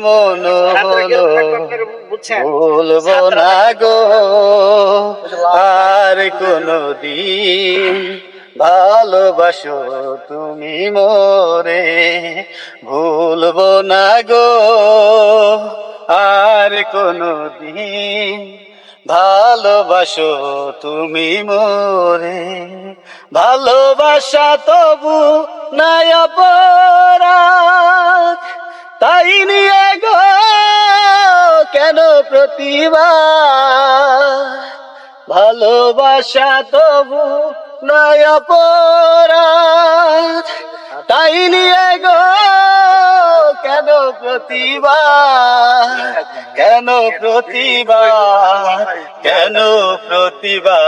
এমন হলো বলব না গো। আর কোনো দিন ভালোবাসো তুমি মোরে। ভুলবো না গো। আর কোনো দিন ভালোবাসো তুমি মোরে। ভালোবাসা তবু নিয়ে গো, কেন প্রতিভা ভালোবাসা তবু নয় অপরাধ। তাই নিয়ে গো, কেন প্রতিভা কেন প্রতিভা কেন প্রতিভা